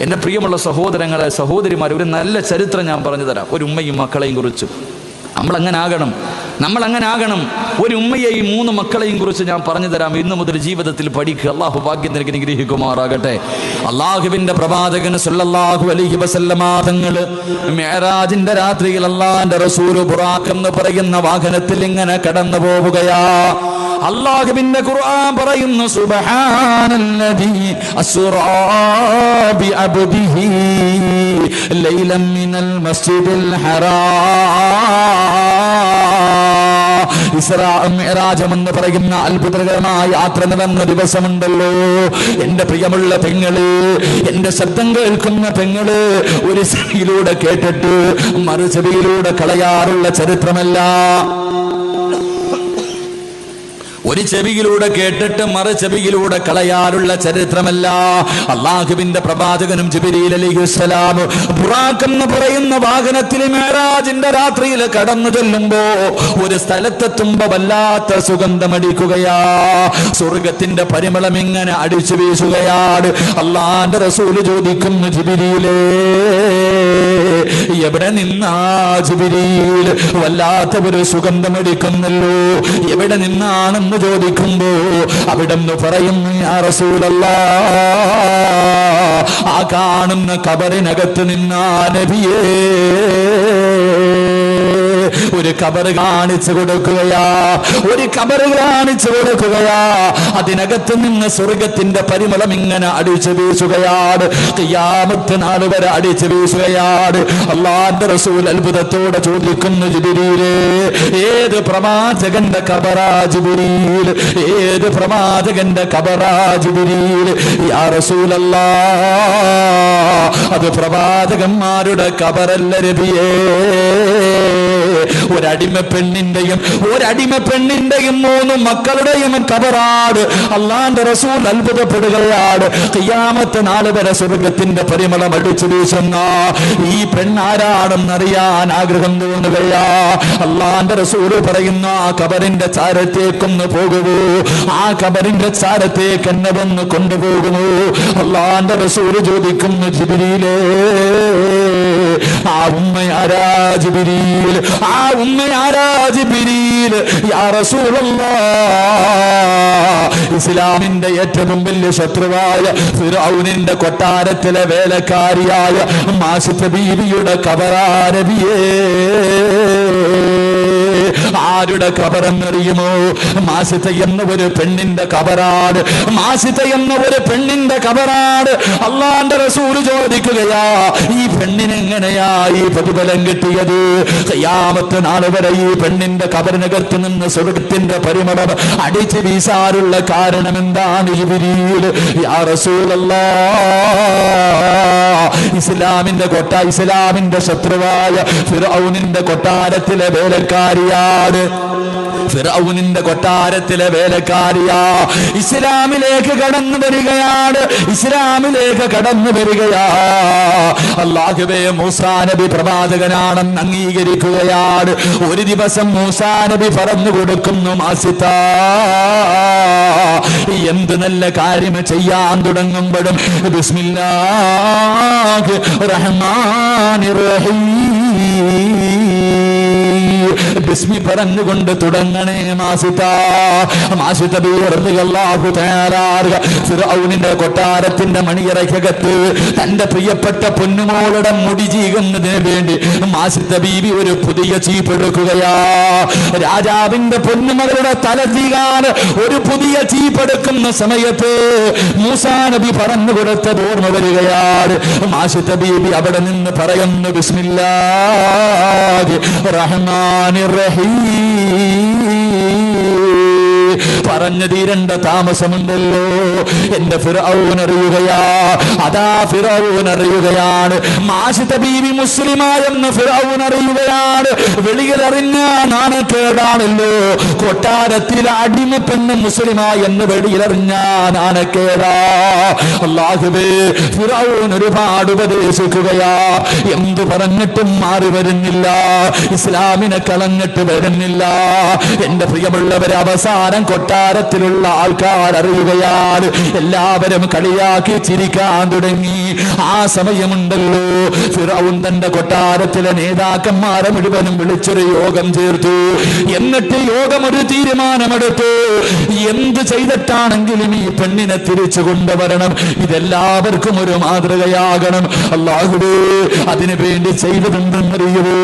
എന്റെ പ്രിയമുള്ള സഹോദരങ്ങളെ സഹോദരിമാരെ ഒരു നല്ല ചരിത്രം ഞാൻ പറഞ്ഞു തരാം. ഒരു ഉമ്മയും മക്കളെയും കുറിച്ച്. നമ്മൾ അങ്ങനെ ആകണം നമ്മൾ അങ്ങനെ ആകണം ഒരു ഉമ്മയെയും മൂന്ന് മക്കളെയും കുറിച്ച് ഞാൻ പറഞ്ഞു തരാം. ഇന്നു മുതൽ ജീവിതത്തിൽ പഠിക്കുക. അള്ളാഹു ഭാഗ്യം നിനക്ക് നിഗ്രഹിക്കുമാറാകട്ടെ അള്ളാഹുവിന്റെ പ്രവാചകന് സല്ലല്ലാഹു അലൈഹി വസല്ലമ മേരാജിന്റെ രാത്രിയിൽ അള്ളാഹിന്റെ റസൂൽ ബുറാഖ് എന്ന് പറയുന്ന വാഹനത്തിൽ ഇങ്ങനെ കടന്നു പോവുകയാ അള്ളാഹുവിന്റെ ഖുർആൻ പറയുന്നു സുബ്ഹാനല്ലദീ അസ്റാ ബിഅബ്ദിഹി ലൈലൻ മിനൽ മസ്ജിദിൽ ഹറാം. എന്ന് പറയുന്ന അത്ഭുതകരമായ യാത്ര നടന്ന ദിവസമുണ്ടല്ലോ. എന്റെ പ്രിയമുള്ള പെങ്ങൾ എന്റെ ശബ്ദം കേൾക്കുന്ന പെങ്ങൾ ഒരു ചെവിയിലൂടെ കേട്ടിട്ട് മറുചെവിയിലൂടെ കളയാറുള്ള ചരിത്രമല്ല. ഒരു ചെവിയിലൂടെ കേട്ടിട്ട് മറു ചെവിയിലൂടെ കളയാറുള്ള ചരിത്രമല്ല. അള്ളാഹുവിന്റെ പ്രവാചകനും ജിബിരി അലിഹുസലാം പറയുന്ന വാഹനത്തിൽ മേരാജിന്റെ രാത്രിയിൽ കടന്നു ചെല്ലുമ്പോ ഒരു സ്ഥലത്തെത്തുമ്പോ വല്ലാത്ത സുഗന്ധമടിക്കുകയാ. സ്വർഗത്തിന്റെ പരിമളം ഇങ്ങനെ അടിച്ചു വീശുകയാണ്. അള്ളാന്റെ റസൂൽ ചോദിക്കുന്നു ജിബിരിയിലേ എവിടെ നിന്നാ ജിബിരിയിൽ വല്ലാത്ത ഒരു സുഗന്ധമടിക്കുന്നല്ലോ. എവിടെ നിന്നാണെന്ന് ചോദിക്കുമ്പോ അവിടെ നിന്ന് പറയുന്നു ആ കാണുന്ന കബറിനകത്ത് നിന്നാ നബിയേ ഒരു കബറ് കാണിച്ചു കൊടുക്കുകയാ. ഒരു കബറ് കാണിച്ചു കൊടുക്കുകയാ. അതിനകത്ത് നിന്ന് സ്വർഗത്തിന്റെ പരിമളം ഇങ്ങനെ അടിച്ചു വീശുകയാണ്. ഖിയാമത്ത് നാൾ വരെ അടിച്ചു വീശുകയാണ്. അള്ളാന്റെ റസൂൽ അത്ഭുതത്തോടെ ചോദിക്കുന്നു ജിബിരിയിലെ ഏത് പ്രവാചകന്റെ കബറാ ജിബിരിയിൽ ഏത് പ്രവാചകന്റെ കബറാ ജിബിരിയിൽ യാ റസൂലല്ല അത് പ്രവാചകന്മാരുടെ കബറല്ല രബിയേ. ഒരടിമ പെണ്ണിന്റെയും ഒരടിമ പെണ്ണിന്റെയും മൂന്ന് മക്കളുടെയും കബറാട് അള്ളാന്റെ റസൂൽ അത്ഭുതപ്പെടുകയാണ്. കയ്യാമത്തെ നാല് വരെ സ്വർഗത്തിന്റെ പരിമളം അടിച്ചു വീശുന്ന ഈ പെണ്ണാരാണെന്നറിയാൻ ആഗ്രഹം തോന്നുകയാ അള്ളാന്റെ റസൂൽ പറയുന്ന ആ കബറിന്റെ ചാരത്തേക്കൊന്ന് പോകുമോ ആ കബറിന്റെ ചാരത്തേക്ക് എന്നെ വന്ന് കൊണ്ടുപോകുമോ അള്ളാന്റെ റസൂൽ ചോദിക്കുന്നു ജിബിരിയിലേ ആ ഉമ്മയാരാ ജിബിരിയിൽ ആ റസൂലല്ലാ ഇസ്ലാമിന്റെ ഏറ്റവും വലിയ ശത്രുവായ ഫിറൗനിന്റെ കൊട്ടാരത്തിലെ വേലക്കാരിയായ മാസിത്ത ബീവിയുടെ കബറാരബിയേ ആരുടെ കബറെന്നറിയുമോ? മാസിത എന്ന ഒരു പെണ്ണിന്റെ കബറാട് മാസിത എന്ന ഒരു പെണ്ണിന്റെ കബറാട് അള്ളാന്റെ റസൂൽ ചോദിക്കുകയാ ഈ പെണ്ണിന് എങ്ങനെയാ ഈ പ്രതിഫലം കിട്ടിയത്? യാമത്തെ നാൾ വരെ ഈ പെണ്ണിന്റെ കബറിനകത്ത് നിന്ന് സ്വർഗത്തിന്റെ പരിമളം അടിച്ചു വീശാറുള്ള കാരണം എന്താണ് ഈ വിരിയിൽ ഇസ്ലാമിന്റെ കൊട്ട ഇസ്ലാമിന്റെ ശത്രുവായ ഫിറൌനിന്റെ കൊട്ടാരത്തിലെ വേലക്കാരിയാണ് ഫിറൌനിന്റെ കൊട്ടാരത്തിലെ വേലക്കാരിയാ. ഇസ്ലാമിലേക്ക് കടന്നു വരികയാണ്. ഇസ്ലാമിലേക്ക് കടന്നു വരികയാ. അള്ളാഹുബേ മൂസാ നബി പ്രവാചകനാണെന്ന് അംഗീകരിക്കുകയാണ്. ഒരു ദിവസം മൂസാ നബി പറഞ്ഞു കൊടുക്കുന്നു മാസിത്ത എന്ത് നല്ല കാര്യം ചെയ്യാൻ തുടങ്ങുമ്പോഴും ബിസ്മില്ലാഹ് റഹ്മാനിർ റഹീം. ബിസ്മി പറഞ്ഞുകൊണ്ട് തുടങ്ങണേ മാസിത. കൊട്ടാരത്തിന്റെ മണിയറയ്ക്കകത്ത് തന്റെ പ്രിയപ്പെട്ട പൊന്നുമോളുടെ മുടി ചീകുന്നതിന് വേണ്ടി മാസിത ബീവി ഒരു പുതിയ ചീപ്പെടുക്കുകയാ രാജാവിന്റെ പൊന്നുമകളുടെ തല ചീകാൻ ഒരു പുതിയ ചീപ്പെടുക്കുന്ന സമയത്ത് മൂസാ നബി പറഞ്ഞു കൊടുത്തത് ഓർമ്മ വരികയാണ്. മാസിത ബീവി അവിടെ നിന്ന് പറയുന്നു ബിസ്മില്ലാഹി റഹ്മാനിർ റഹീം പറഞ്ഞു തീരണ്ട താമസമുണ്ടല്ലോ. എന്റെ ഫിറൌൻ അറിയുകയാ. അതാ ഫിറൌൻ അറിയുകയാണ്. ബീവി മുസ്ലിമായെന്ന് ഫിറൌൻ അറിയുകയാണ്. നാണക്കേടാണല്ലോ. കൊട്ടാരത്തിൽ അടിമ പെണ്ണ് മുസ്ലിമായെന്ന് വെളിയിലറിഞ്ഞ നാണക്കേടാ. അള്ളാഹുബേ ഫിറൌൻ ഒരുപാട് ഉപദേശിക്കുകയാ. എന്തു പറഞ്ഞിട്ടും മാറി വരുന്നില്ല. ഇസ്ലാമിനെ കളഞ്ഞിട്ട് വരുന്നില്ല. എന്റെ പ്രിയമുള്ളവരെ അവസാനം കൊട്ടാരത്തിലുള്ള ആൾക്കാർ അറിയുകയാണ്. എല്ലാവരും കളിയാക്കി ചിരിക്കാൻ തുടങ്ങി. ആ സമയമുണ്ടല്ലോ. ഫിറൌൻ തന്റെ കൊട്ടാരത്തിലെ നേതാക്കന്മാരെ മുഴുവനും വിളിച്ചൊരു യോഗം ചേർത്തു. എന്നിട്ട് യോഗം ഒരു തീരുമാനമെടുത്തു. എന്ത് ചെയ്തിട്ടാണെങ്കിലും ഈ പെണ്ണിനെ തിരിച്ചു കൊണ്ടുവരണം. ഇതെല്ലാവർക്കും ഒരു മാതൃകയാകണം. അള്ളാഹുബേ അതിനു വേണ്ടി ചെയ്തതെന്തെന്നറിയുമോ?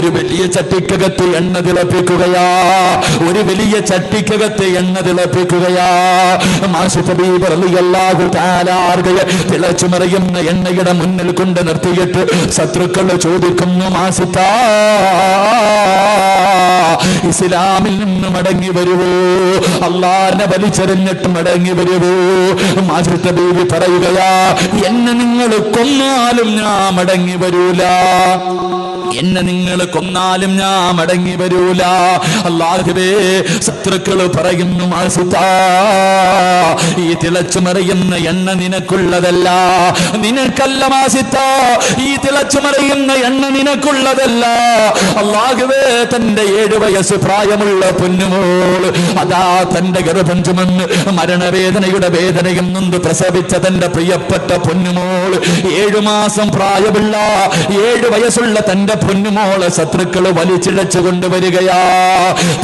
ഒരു വലിയ ചട്ടിക്കകത്ത് എണ്ണ തിളപ്പിക്കുകയാ. ഒരു വലിയ ചട്ടിക്കകത്ത് എണ്ണ തിളപ്പിക്കുകയാ തിളച്ചു മറിയുന്ന എണ്ണയുടെ മുന്നിൽ കൊണ്ട് നിർത്തിയിട്ട് ശത്രുക്കൾ ചോദിക്കുന്നു മാസിത്ത ഇസ്ലാമിൽ നിന്ന് മടങ്ങി വരുവോ? അള്ളാഹിനെ വലിച്ചെറിഞ്ഞിട്ട് മടങ്ങി വരുവോ? മാസിത്ത ബീവി പറയുകയാ എന്നെ നിങ്ങൾ കൊന്നാലും ഞാൻ മടങ്ങി വരൂല. എന്നെ നിങ്ങൾ കൊന്നാലും ഞാൻ മടങ്ങി വരൂല. അല്ലാഹുവേ ശത്രുക്കൾ പറയുന്നു ഈ തിളച്ചു മറിയുന്ന എണ്ണ നിനക്കുള്ളതല്ല. നിനക്കല്ല മാസിത്ത ഈ തിളച്ചു മറിയുന്ന എണ്ണ നിനക്കുള്ളതല്ല. അല്ലാഹുവേ തന്റെ ഏഴ് വയസ്സ് പ്രായമുള്ള പൊന്നുമോൾ അതാ തന്റെ ഗർഭം ചുമന്ന് മരണവേദനയുടെ വേദനയും നൊന്ന് പ്രസവിച്ച തന്റെ പ്രിയപ്പെട്ട പൊന്നുമോൾ ഏഴു മാസം പ്രായമുള്ള ഏഴു വയസ്സുള്ള തന്റെ പൊന്നുമോൾ ശത്രുക്കൾ വലിച്ചിഴച്ചു കൊണ്ടുവരികയാ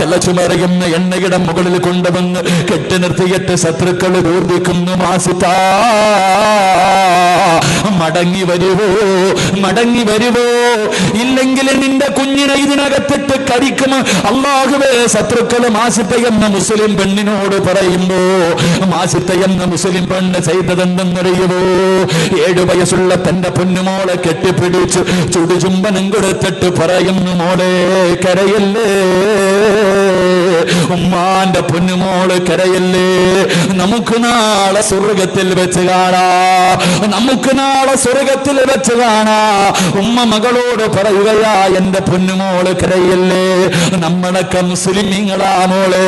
തിളച്ചുമറിയുന്ന എണ്ണയുടെ മുകളിൽ കൊണ്ടുവന്ന് കെട്ടി നിർത്തിയിട്ട് ശത്രുക്കൾ ഊർദിക്കുന്നു മാസിത്താ. മടങ്ങി വരുവോ മടങ്ങി വരുവോ ഇല്ലെങ്കിൽ നിന്റെ കുഞ്ഞിനെ ഇതിനകത്തിട്ട് കരിക്കും അള്ളാഹുവേ ശത്രുക്കൾ മാസിത്ത എന്ന മുസ്ലിം പെണ്ണിനോട് പറയുമ്പോ മാസിത്ത എന്ന മുസ്ലിം പെണ്ണ് ചെയ്തതെന്തെന്നറിയുമോ ഏഴു വയസ്സുള്ള തന്റെ പൊന്നുമോളെ കെട്ടിപ്പിടിച്ച് ചുടുചുംബനം കൊടുത്തിട്ട് പറയുന്നു മോളെ കരയല്ലേ? ഉമ്മാന്റെ പൊന്നുമോൾ കരയല്ലേ? നമുക്ക് നാളെ സ്വർഗത്തിൽ വെച്ച് കാണാ. നമുക്ക് നാളെ സ്വർഗത്തിൽ വെച്ച് കാണാ ഉമ്മ മകളോട് പറയുകയാ എന്റെ പൊന്നുമോൾ കരയല്ലേ? നമ്മളൊക്കെ മുസ്ലിമിങ്ങളാ മോളെ.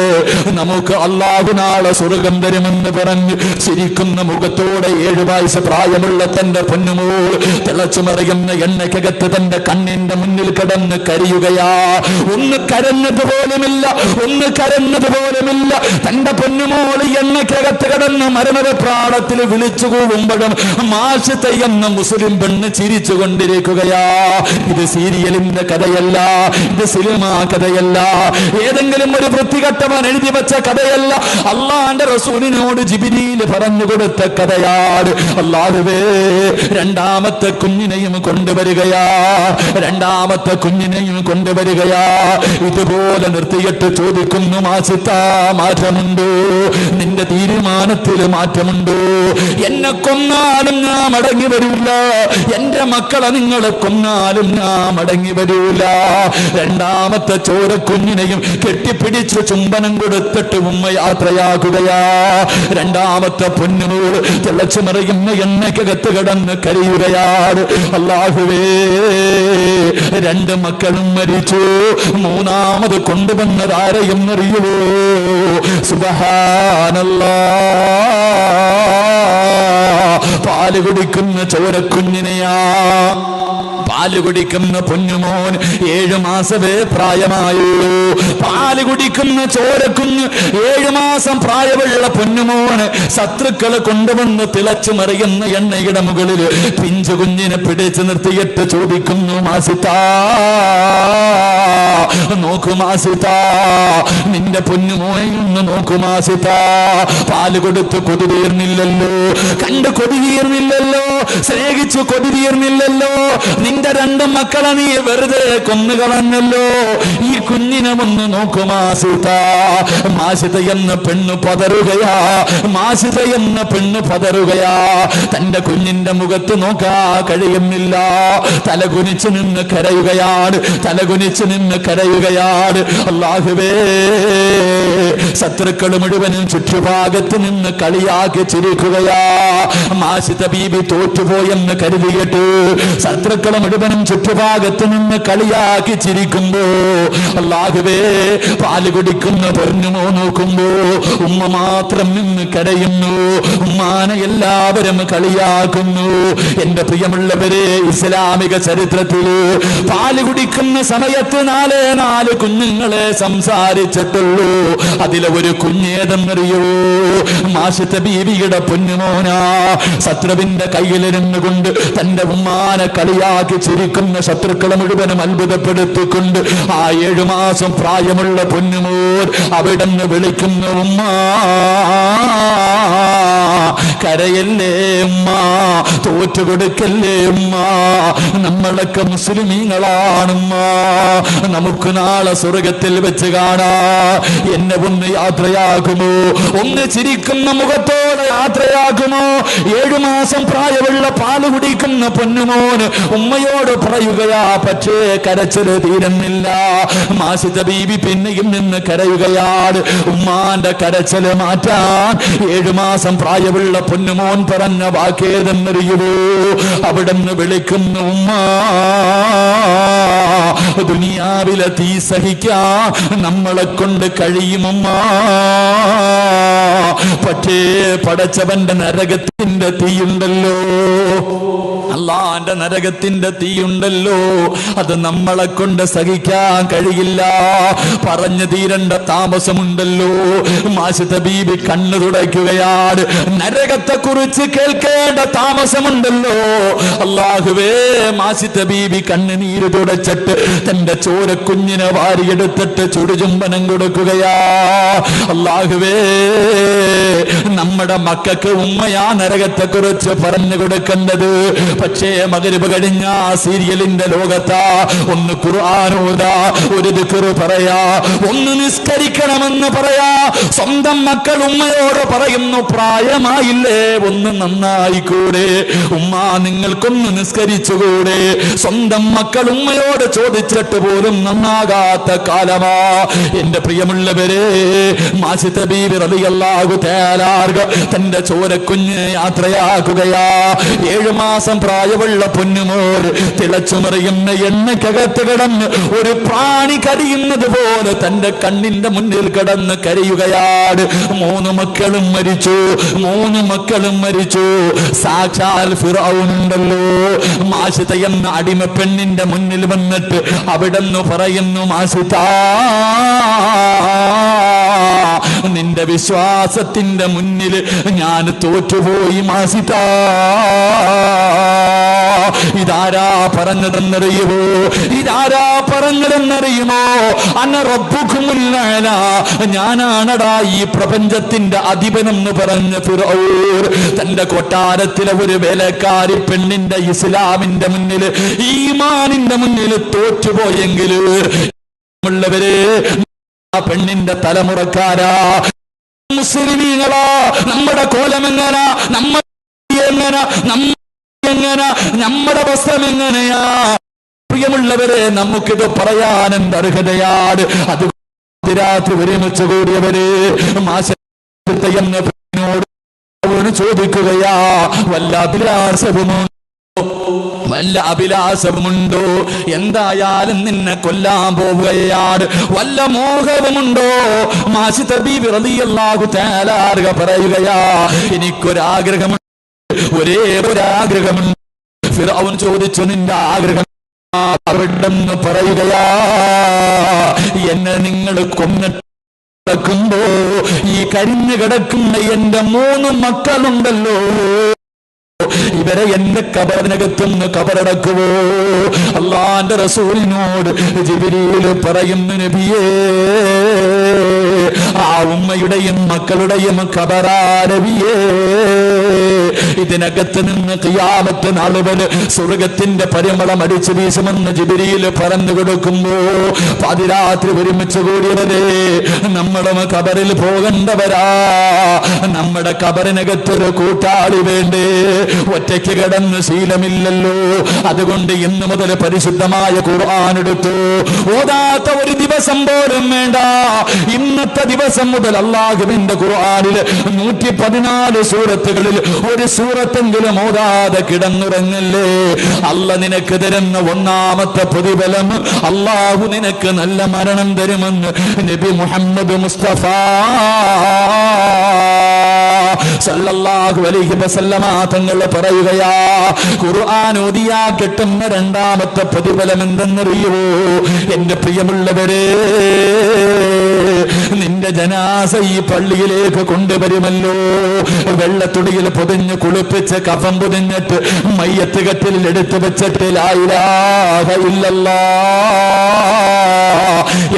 നമുക്ക് അള്ളാഹു നാളെ സ്വർഗം തരുമെന്ന് പറഞ്ഞ് ചിരിക്കുന്ന മുഖത്തോടെ ഏഴു വയസ്സ് പ്രായമുള്ള തന്റെ പൊന്നുമോൾ തിളച്ചു മറിയുന്ന എണ്ണയ്ക്കകത്ത് തന്റെ കണ്ണിന്റെ മുന്നിൽ കിടന്ന് കരയുകയാ. ഒന്ന് കരഞ്ഞത് പോലുമില്ല ഒന്ന് കരഞ്ഞത് പോലുമില്ല. തന്റെ പൊന്നുമോൾ എണ്ണയ്ക്കകത്ത് കിടന്ന് മരണപ്രാണത്തിൽ വിളിച്ചു കൂവുമ്പോഴും മാഷത്തെ എന്ന മുസ്ലിം പെണ്ണ് ചിരിച്ചു കൊണ്ടിരിക്കുകയാ. ഇത് സീരിയലിന്റെ കഥയല്ല ഇത് സിനിമാ കഥയല്ല ഏതെങ്കിലും ഒരു വൃത്തികെട്ടവൻ എഴുതി വെച്ച കഥയല്ല. അള്ളാന്റെ റസൂലിനോട് ജിബിരിയിൽ പറഞ്ഞു കൊടുത്ത കഥയാണ്. അള്ളാഹുവേ രണ്ടാമത്തെ കുഞ്ഞിനെയും കൊണ്ടുവരികയാ രണ്ടാമത്തെ കുഞ്ഞിനെയും കൊണ്ടുവരികയാ. ഇതുപോലെ നിർത്തിയിട്ട് ചോദിക്കുന്നു മാസിത്ത മാറ്റമുണ്ടോ? നിന്റെ തീരുമാനത്തിൽ മാറ്റമുണ്ടോ? എന്നെ കൊന്നാലും ഞാൻ മടങ്ങി വരൂല. എന്റെ മക്കളെ നിങ്ങളെ കൊന്നാലും ഞാൻ മടങ്ങി വരൂല. രണ്ടാമത്തെ ചോരക്കുഞ്ഞിനെയും കെട്ടിപ്പിടിച്ച് ചുംബനം കൊടുത്തിട്ട് ഉമ്മ യാത്രയാകുകയാ. രണ്ടാമത്തെ പൊന്നുനൂറ് തിളച്ചു മറിയുന്ന എണ്ണയ്ക്കകത്ത് കിടന്ന് കരയുകയാണ്. അള്ളാഹുവേ രണ്ട് മക്കളും മരിച്ചു. മൂന്നാമത് കൊണ്ടുവന്നതാരെയും അറിയുമോ സുബഹാനല്ലാ. പാൽ കുടിക്കുന്ന ചോരക്കുഞ്ഞിനെയാ. പാൽ കുടിക്കുന്ന പൊന്നുമോൻ ഏഴു മാസമേ പ്രായമായുള്ളൂ. പാൽ കുടിക്കുന്ന ചോരക്കുഞ്ഞ് ഏഴു മാസം പ്രായമുള്ള പൊന്നുമോന് ശത്രുക്കളെ കൊണ്ടുവന്ന് തിളച്ചു മറിയുന്ന എണ്ണയുടെ മുകളിൽ പിഞ്ചു കുഞ്ഞിനെ പിടിച്ചു നിർത്തിയിട്ട് ചോദിക്കുന്നു മാസിത്താ നോക്കൂ മാസിത്താ നിന്റെ പൊന്നുമോനെ ഒന്ന് നോക്കു മാസിത്താ. പാൽ കൊടുത്ത് കൊതി തീർന്നില്ലല്ലോ കണ്ട് കൊതി തീർന്നില്ലല്ലോ സ്നേഹിച്ചു കൊതി നിന്റെ രണ്ട് മക്കളെ നീ വെറുതെ കൊന്നുകളഞ്ഞല്ലോ. ഈ കുഞ്ഞിനെ ഒന്ന് നോക്കു മാസിത മാസിത എന്ന പെണ്ണ് പതറുകയാ. മാസിത എന്ന പെണ്ണ് പതറുകയാ. തന്റെ കുഞ്ഞിന്റെ മുഖത്ത് നോക്കാ കഴിയുന്നില്ല. തലകുനിച്ച് നിന്ന് കരയുകയാണ്. തലകുനിച്ച് നിന്ന് കരയുകയാണ്. അള്ളാഹുവേ ശത്രുക്കൾ മുഴുവനും ചുറ്റുഭാഗത്ത് നിന്ന് കളിയാക്കി ചിരിക്കുകയാ. മാസ മാസിത ബീബി തോറ്റുപോയെന്ന് കരുതിയിട്ട് ശത്രുക്കളും മുഴുവനും ചുറ്റുഭാഗത്ത് നിന്ന് കളിയാക്കി ചിരിക്കുമ്പോ അല്ലാഹുവേ പാൽ കുടിക്കുന്ന പൊന്നുമോ നോക്കുമ്പോ ഉമ്മ മാത്രം നിന്ന് കരയുന്നു ഉമ്മാനെ എല്ലാവരും കളിയാക്കുന്നു. എന്റെ പ്രിയമുള്ളവരെ ഇസ്ലാമിക ചരിത്രത്തിൽ പാൽ കുടിക്കുന്ന സമയത്ത് നാലേ നാല് കുഞ്ഞുങ്ങളെ സംസാരിച്ചിട്ടുള്ളൂ. അതിലെ ഒരു കുഞ്ഞേതെന്നറിയോ? മാഷത്തെ ബീവിയുടെ പൊന്നുമോന ശത്രുവിന്റെ കയ്യിലിരുന്നു കൊണ്ട് തന്റെ ഉമ്മാനെ കളിയാക്കി ചിരിക്കുന്ന ശത്രുക്കളെ മുഴുവനും അത്ഭുതപ്പെടുത്തിക്കൊണ്ട് ആ ഏഴു മാസം പ്രായമുള്ള പൊന്നുമോർ അവിടെ നിന്ന് വിളിക്കുന്ന ഉമ്മ കരയല്ലേ ഉമ്മ തോറ്റു കൊടുക്കല്ലേ ഉമ്മ നമ്മളൊക്കെ മുസ്ലിമീങ്ങളാണുമ്മ നമുക്ക് നാളെ സ്വർഗത്തിൽ വെച്ച് കാണാ എന്നെ ഒന്ന് യാത്രയാകുമോ ഒന്ന് ചിരിക്കുന്ന മുഖത്തോടെ യാത്രയാകുമോ ഏഴു മാസം പ്രായമുള്ള പാൽ കുടിക്കുന്ന പൊന്നുമോന് ഉമ്മയോട് പറയുകയാ പക്ഷേ കരച്ചിൽ തീരുന്നില്ല. മാസിത ബീബി പിന്നെയും നിന്ന് കരയുകയാണ്. ഉമ്മാന്റെ കരച്ചിൽ മാറ്റാൻ ഏഴു മാസം പ്രായമുള്ള പൊന്നുമോൻ പറഞ്ഞ വാക്കേതെന്നറിയുമോ അവിടെ നിന്ന് വിളിക്കുന്നു ഉമ്മ ദുനിയാവിലെ തീ സഹിക്കാ. നമ്മളെ കൊണ്ട് കഴിയുമമ്മ പക്ഷേ പടച്ചവന്റെ നരകത്തിന്റെ തീയുണ്ടല്ലോ. അള്ളാന്റെ നരകത്തിന്റെ തീയുണ്ടല്ലോ. അത് നമ്മളെ കൊണ്ട് സഹിക്കാൻ കഴിയില്ല. പറഞ്ഞു തീരണ്ട താമസമുണ്ടല്ലോ. മാഷിത ബീബി കണ്ണു തുടയ്ക്കുകയാണ്. നരകത്തെ കുറിച്ച് കേൾക്കേണ്ട താമസമുണ്ടല്ലോ. അള്ളാഹുവേ മാഷിത ബീബി കണ്ണുനീര് തുടച്ചിട്ട് തന്റെ ചോര കുഞ്ഞിനെ വാരിയെടുത്തിട്ട് ചുടുചുംബനം കൊടുക്കുകയാ. അള്ളാഹുവേ നമ്മുടെ മക്കൾക്ക് ഉമ്മയാ നരകത്തെ കുറിച്ച് പറഞ്ഞു കൊടുക്കേണ്ടത്. പക്ഷേ മകരിവ് കഴിഞ്ഞ സീരിയലിന്റെ ലോകത്താ. ഒന്ന് ഖുർആാനോദാ ഒരു ദിക്കറ് പറയാ. ഒന്ന് നിസ്കരിക്കണമെന്ന് പറയാ. സ്വന്തം മക്കൾ ഉമ്മയോട് പറയുന്നു പ്രായമായില്ലേ ഒന്ന് നന്നായിക്കൂടെ. ഉമ്മ നിങ്ങൾക്കൊന്ന് നിസ്കരിച്ചുകൂടെ. സ്വന്തം മക്കൾ ഉമ്മയോട് ചോദിച്ചിട്ട് പോലും നന്നാകാത്ത കാലമാ. എന്റെ പ്രിയമുള്ളവരെ മാസിത്ത തന്റെ ചോരക്കുഞ്ഞ് യാത്രയാക്കുകയാ. ഏഴു മാസം പ്രായമുള്ള പൊന്നുമോർ തിളച്ചു മറിയുന്ന എണ്ണക്കകത്ത് കിടന്ന് ഒരു പ്രാണി കരിയുന്നത് പോലെ തന്റെ കണ്ണിന്റെ മുന്നിൽ കിടന്ന് കരയുകയാണ്. മൂന്ന് മക്കളും മരിച്ചു. മൂന്ന് മക്കളും മരിച്ചു. സാക്ഷാൽ ഫിറൗനുണ്ടല്ലോ മാഷിത എന്ന അടിമ പെണ്ണിന്റെ മുന്നിൽ വന്നിട്ട് അവിടെ നിന്ന് പറയുന്നു മാഷിത നിന്റെ വിശ്വാസത്തിന്റെ മുന്നിൽ ഞാൻ തോറ്റുപോയി മാസിത. ഇതാരാ പറഞ്ഞതെന്നറിയുമോ? ഇതാരാ പറഞ്ഞതെന്നറിയുമോ? അന്ന ഞാനാണടാ ഈ പ്രപഞ്ചത്തിന്റെ അധിപനെന്ന് പറഞ്ഞ തന്റെ കൊട്ടാരത്തിലെ ഒരു വേലക്കാരി പെണ്ണിന്റെ ഇസ്ലാമിന്റെ മുന്നിൽ ഈമാനിന്റെ മുന്നിൽ തോറ്റുപോയെങ്കിൽ ഉള്ളവരെ ആ പെണ്ണിന്റെ തലമുറക്കാരാ. മുസ്ലിമീങ്ങളാ. നമ്മുടെ കോലമെങ്ങനാ നമ്മ എങ്ങനെ? നമ്മ എങ്ങനെ? നമ്മുടെ വസ്ത്രം എങ്ങനെയാ? പ്രിയമുള്ളവരെ നമുക്കിത് പറയാൻ എന്ത് അത് രാത്രി ഒരുമിച്ച് കൂടിയവര് എന്ന ചോദിക്കുകയാ. വല്ലാത്തിലാസവുമാണ് വല്ല അഭിലാഷവുമുണ്ടോ എന്തായാലും നിന്നെ കൊല്ലാൻ പോവുകയാണ്. വല്ല മോഹവുമുണ്ടോ? മാഷി തബി വിറതിയല്ലാകു തആല പറയുകയാ എനിക്കൊരാഗ്രഹമുണ്ട് ഒരേ ഒരാഗ്രഹമുണ്ട്. ഫിറഔൻ ചോദിച്ചു നിന്റെ ആഗ്രഹം അവിടെന്ന് പറയുകയാ എന്നെ നിങ്ങൾ കൊന്നിട്ട് ഈ കരിഞ്ഞു കിടക്കുന്ന എന്റെ മൂന്ന് മക്കളുണ്ടല്ലോ ഇവരെ എന്റെ കബറിനകത്തുനിന്ന് കബറടക്കുവോ? അള്ളാന്റെ റസൂലിനോട് ജിബിരിയിൽ പറയുന്നു നബിയേ ആ ഉമ്മയുടെയും മക്കളുടെയും കബറാരവിയേ ഇതിനകത്ത് നിന്ന് കിയാമത്ത് നാളുവൽ സ്വർഗത്തിന്റെ പരിമളം അടിച്ചു വീശുമെന്ന് ജിബിരിയിൽ പറഞ്ഞു കൊടുക്കുമ്പോ പാതിരാത്രി ഒരുമിച്ച് കൂടിയവരെ നമ്മുടെ കബറിൽ പോകേണ്ടവരാ. നമ്മുടെ കബറിനകത്തൊരു കൂട്ടാളി വേണ്ടേ. ഒറ്റയ്ക്ക് കിടന്ന് ശീലമില്ലല്ലോ. അതുകൊണ്ട് ഇന്ന് മുതൽ പരിശുദ്ധമായ ഖുർആൻ എടുത്തു. ഓതാത്ത ഒരു ദിവസം പോലും വേണ്ട. ഇന്നത്തെ ദിവസം മുതൽ അള്ളാഹുവിന്റെ ഖുർആനിൽ നൂറ്റി പതിനാല് സൂറത്തുകളിൽ ഒരു സൂറത്തെങ്കിലും ഓതാതെ കിടന്നുറങ്ങല്ലേ. അല്ല നിനക്ക് തരുന്ന ഒന്നാമത്തെ പ്രതിഫലം അള്ളാഹു നിനക്ക് നല്ല മരണം തരുമെന്ന് നബി മുഹമ്മദ് മുസ്തഫ സല്ലല്ലാഹു അലൈഹി വസല്ലമ തങ്ങൾ പറയുകയാ ഖുർആൻ കിട്ടുന്ന രണ്ടാമത്തെ പ്രതിഫലം എന്തെന്നറിയോ എന്റെ പ്രിയമുള്ളവരെ നിന്റെ ജനാസ ഈ പള്ളിയിലേക്ക് കൊണ്ടുവരുമല്ലോ. വെള്ളത്തുടിയിൽ പൊതിഞ്ഞ് കുളിപ്പിച്ച് കഫം പൊതിഞ്ഞിട്ട് മയ്യത്ത് കത്തിലിൽ എടുത്തു വെച്ചിട്ട്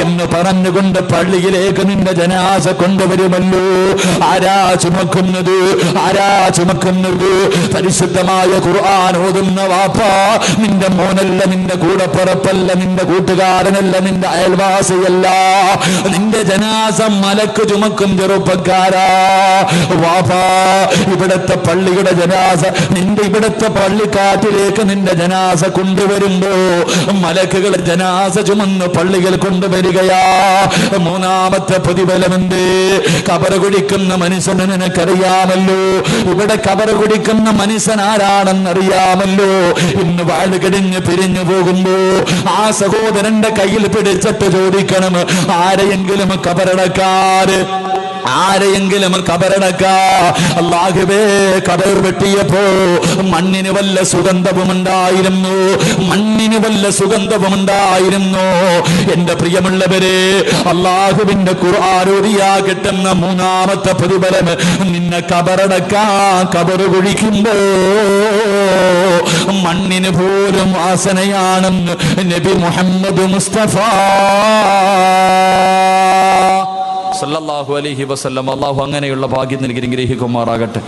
എന്ന് പറഞ്ഞുകൊണ്ട് പള്ളിയിലേക്ക് നിന്റെ ജനാസ കൊണ്ടുവരുമല്ലോ. ആരാ ചുമക്കുന്നത്? ആരാ ചുമക്കുന്നത്? പരിശുദ്ധമായ ഖുർആൻ ഓതുന്ന വാപ്പ നിന്റെ മോനല്ല നിന്റെ കൂടപ്പുറപ്പല്ല നിന്റെ കൂട്ടുകാരനല്ല നിന്റെ അയൽവാസിയല്ല. നിന്റെ ജനാസം മലക്ക് ചുമക്കും ചെറുപ്പക്കാരാ. വാപ്പാ ഇവിടത്തെ പള്ളിയുടെ ജനാസ നിന്റെ ഇവിടത്തെ പള്ളിക്കാറ്റിലേക്ക് നിന്റെ ജനാസ കൊണ്ടുവരുമ്പോ മലക്കുകൾ ജനാസ ചുമന്ന് പള്ളികൾ കൊണ്ടുവരികയാ. മൂന്നാമത്തെ പ്രതിഫലമെന്ത്? കബറ കുടിക്കുന്ന മനുഷ്യനെ നിനക്കറിയാമല്ലോ ഇവിടെ കബറ് കുടിക്കുന്ന മനുഷ്യൻ ആരാണെന്ന് ആരാണെന്നറിയാമല്ലോ. ഇന്ന് വാഴുകടിഞ്ഞ് പിരിഞ്ഞു പോകുമ്പോ ആ സഹോദരന്റെ കയ്യിൽ പിടിച്ചിട്ട് ചോദിക്കണം ആരെയെങ്കിലും കബറടക്കാറ്? ആരെയെങ്കിലും കബറടക്ക. അല്ലാഹുവേ കബർ വെട്ടിയപ്പോ മണ്ണിന് വല്ല സുഗന്ധവുമുണ്ടായിരുന്നു. മണ്ണിന് വല്ല സുഗന്ധവുമുണ്ടായിരുന്നു. എന്റെ പ്രിയമുള്ളവരെ അള്ളാഹുവിന്റെ കിട്ടുന്ന മൂന്നാമത്തെ പ്രതിഫലം നിന്നെ കബറടക്ക കബറ് കുഴിക്കുമ്പോ മണ്ണിന് പോലും വാസനയാണെന്ന് നബി മുഹമ്മദ് മുസ്തഫ. സല്ലല്ലാഹു അലൈഹി വസല്ലം അള്ളാഹു അങ്ങനെയുള്ള ഭാഗ്യം നൽകി ഗ്രഹിക്കുമാറാകട്ടെ